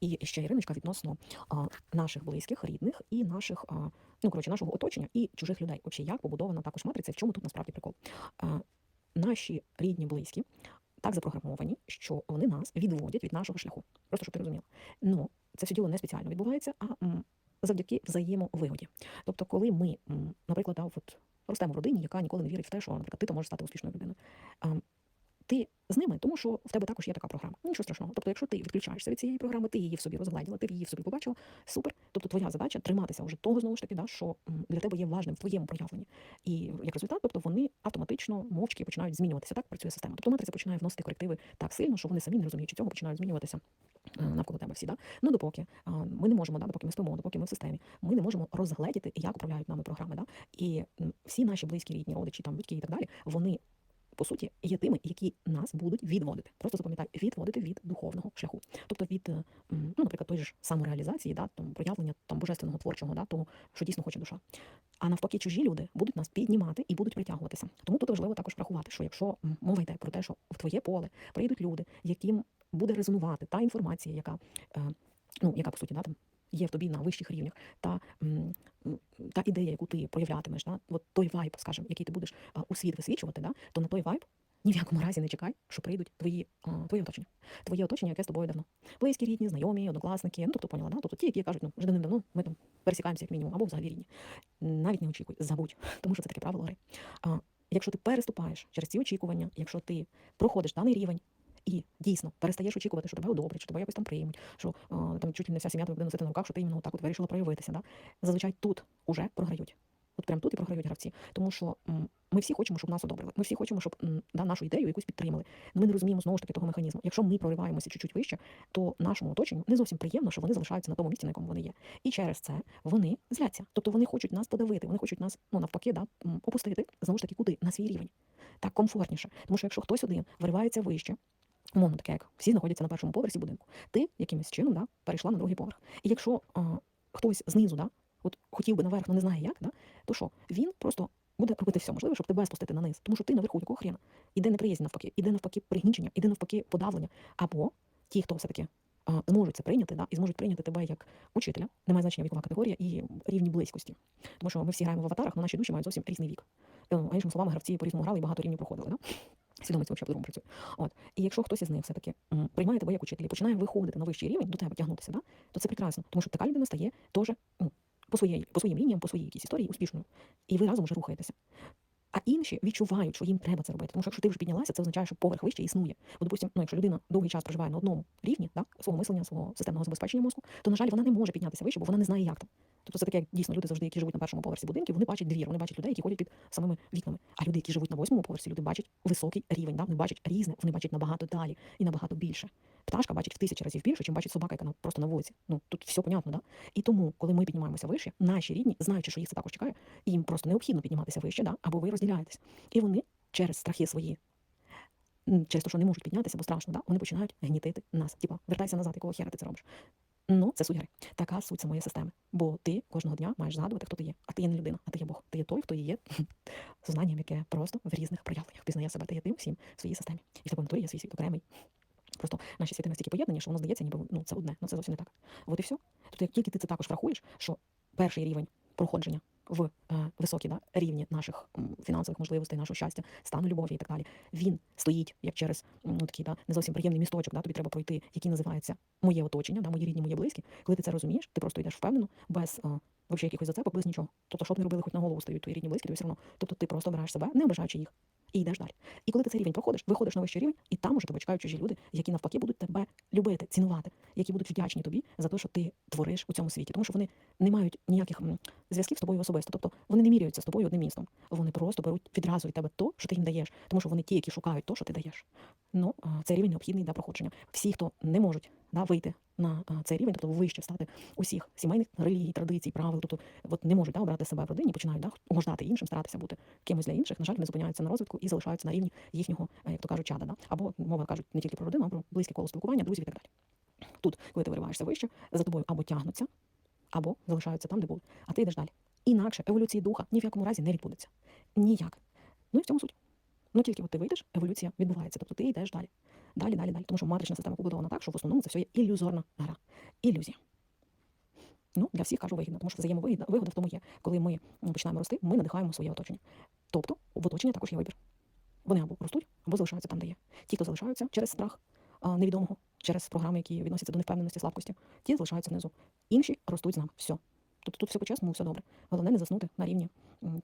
І ще Іриночка відносно а, наших близьких, рідних і наших, а, ну коротше, нашого оточення і чужих людей. Взагалі, як побудована також матриця, в чому тут насправді прикол? А, наші рідні, близькі так запрограмовані, що вони нас відводять від нашого шляху. Просто щоб ти розуміла. Ну, це все діло не спеціально відбувається, а м, завдяки взаємовигоді. Тобто, коли ми, м, наприклад, да, от, ростемо в родині, яка ніколи не вірить в те, що, наприклад, ти то можеш стати успішною людиною. Ти з ними, тому що в тебе також є така програма. Нічого страшного. Тобто, якщо ти відключаєшся від цієї програми, ти її в собі розгледіла, ти її в собі побачила, супер. Тобто твоя задача триматися вже того знову ж таки, да, що для тебе є важним в твоєму проявленні. І як результат, тобто вони автоматично мовчки починають змінюватися. Так працює система. Тобто матриця починає вносити корективи так сильно, що вони самі не розуміючи цього, починають змінюватися е, навколо тебе всі. Да? Ну допоки ми не можемо, да, допоки ми спимо, допоки ми в системі, ми не можемо розгледіти, як управляють нами програми. Да? І всі наші близькі рідні, родичі, там батьки і так далі, вони по суті, є тими, які нас будуть відводити. Просто запам'ятай, відводити від духовного шляху. Тобто від, е, ну, наприклад, той ж самореалізації, да, там, проявлення там, божественного творчого, да, того, що дійсно хоче душа. А навпаки, чужі люди будуть нас піднімати і будуть притягуватися. Тому тут важливо також врахувати, що якщо мова йде про те, що в твоє поле прийдуть люди, яким буде резонувати та інформація, яка, е, ну, яка по суті, да, там, є в тобі на вищих рівнях, та, та ідея, яку ти проявлятимеш, да, от той вайб, скажімо, який ти будеш у світ висвічувати, да, то на той вайб ні в якому разі не чекай, що прийдуть твої, а, твоє оточення. Твоє оточення, яке з тобою давно. Близькі, рідні, знайомі, однокласники, ну тобто поняла, да? тобто ті, які кажуть, ну вже давно ми там пересікаємося як мінімум, або взагалі рідні. Навіть не очікуй, забудь, тому що це таке правило гри. Якщо ти переступаєш через ці очікування, якщо ти проходиш даний рівень. І дійсно перестаєш очікувати, що тебе одобрять, що тебе якось там приймуть, що а, там чуть ли не вся сім'я тебе буде носити на руках, що ти іменно так от вирішила проявитися. Да? Зазвичай тут уже програють. От прямо тут і програють гравці. Тому що м, ми всі хочемо, щоб нас одобрили. Ми всі хочемо, щоб м, да, нашу ідею якусь підтримали. Ми не розуміємо знову ж таки того механізму. Якщо ми прориваємося чуть-чуть вище, то нашому оточенню не зовсім приємно, що вони залишаються на тому місці, на якому вони є. І через це вони зляться. Тобто вони хочуть нас подавити, вони хочуть нас, ну навпаки, да, опустити знову ж таки куди? На свій рівень. Так комфортніше. Тому що якщо хтось один виривається вище, умовно таке, як всі знаходяться на першому поверсі будинку, ти якимось чином да, перейшла на другий поверх. І якщо а, хтось знизу, да, от хотів би наверх, але не знає як, да, то що він просто буде робити все можливе, щоб тебе спустити на низ. Тому що ти наверху якого хрена? Іде неприязнь навпаки, іде навпаки пригнічення, іде навпаки подавлення. Або ті, хто все-таки зможуть це прийняти, да, і зможуть прийняти тебе як учителя, немає значення вікова категорія і рівні близькості. Тому що ми всі граємо в аватарах, але наші душі мають зовсім різний вік. Е, іншими словами, гравці по-різному грали і багато рівнів проходили. Да? Свідомість взагалі по-другому працює. От. І якщо хтось із них все-таки приймає тебе як учитель і починає виходити на вищий рівень, до тебе тягнутися, да? то це прекрасно, тому що така людина стає теж ну, по, своєї, по своїм лініям, по своїй якійсь історії успішною. І ви разом вже рухаєтеся. А інші відчувають, що їм треба це робити. Тому що якщо ти вже піднялася, це означає, що поверх вище існує. Бо, допустим, ну, якщо людина довгий час проживає на одному рівні да, свого мислення, свого системного забезпечення мозку, то, на жаль, вона не може піднятися вище, бо вона не знає, як там. Тобто це таке, як дійсно люди завжди, які живуть на першому поверсі будинків, вони бачать двір, вони бачать людей, які ходять під самими вікнами. А люди, які живуть на восьмому поверсі, люди бачать високий рівень, да? вони бачать різне, вони бачать набагато далі і набагато більше. Пташка бачить в тисячі разів більше, ніж бачить собака, яка просто на вулиці. Ну тут все понятно, да? І тому, коли ми піднімаємося вище, наші рідні, знаючи, що їх це також чекає, їм просто необхідно підніматися вище, да? або ви розділяєтесь. І вони через страхи свої. Через те, що не можуть піднятися, бо страшно, да? вони починають гнітити нас. Типа, вертайся назад, якого хера ти це робиш. Ну, це суть гри. Така суть самої системи. Бо ти кожного дня маєш згадувати, хто ти є. А ти є не людина, а ти є Бог. Ти є той, хто є сознанням, яке просто в різних проявленнях пізнає себе. Ти є тим всім в своїй системі. І в тебе натурі є свій світ окремий. Просто наші світи настільки поєднані, що воно здається, ніби ну, це одне, ну це зовсім не так. От і все. Тобто, як тільки ти це також врахуєш, що перший рівень проходження в е, високі да, рівні наших фінансових можливостей, нашого щастя, стану любові і так далі, він стоїть як через ну, такий да, не зовсім приємний місточок, да, тобі треба пройти, який називається моє оточення, да, мої рідні, моє близькі. Коли ти це розумієш, ти просто йдеш впевнено, без е, вообще якихось зацепок, без нічого. Тобто, що б не робили, хоч на голову стають твої рідні близькі, тобі все одно. Тобто ти просто обираєш себе, не ображаючи їх. І йдеш далі. І коли ти цей рівень проходиш, виходиш на вищий рівень, і там уже тебе чекають чужі люди, які навпаки будуть тебе любити, цінувати, які будуть вдячні тобі за те, що ти твориш у цьому світі. Тому що вони не мають ніяких зв'язків з тобою особисто. Тобто вони не міряються з тобою одним містом. Вони просто беруть відразу від тебе то, що ти їм даєш, тому що вони ті, які шукають то, що ти даєш. Ну, а, цей рівень необхідний для проходження. Всі, хто не можуть да, вийти на цей рівень, тобто вище стати усіх сімейних релігій, традицій, правил, тобто от не можуть да, обрати себе в родині, починають да, угождати іншим, старатися бути кимось для інших. На жаль, вони зупиняються на розвитку і залишаються на рівні їхнього, е, як то кажуть, чада. Да? Або мова кажуть не тільки про родину, а про близьке коло спілкування, друзів і так далі. Тут, коли ти вириваєшся вище, за тобою або тягнуться, або залишаються там, де були, а ти йдеш далі. Інакше еволюції духа ні в якому разі не відбудеться. Ніяк. Ну і в цьому суть. Ну тільки от ти вийдеш, еволюція відбувається. Тобто ти йдеш далі. Далі, далі, далі. Тому що матрична система побудована так, що в основному це все є ілюзорна гра. ілюзія. Ну, для всіх кажу вигідно, тому що взаємовигідна вигода в тому є, коли ми починаємо рости, ми надихаємо своє оточення. Тобто в оточенні також є вибір. Вони або ростуть, або залишаються там, де є. Ті, хто залишаються через страх невідомого, через програми, які відносяться до невпевненості, слабкості, ті залишаються внизу. Інші ростуть з нами. Все. Тобто тут все по-чесному, все добре. Головне не заснути на рівні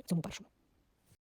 цьому першому.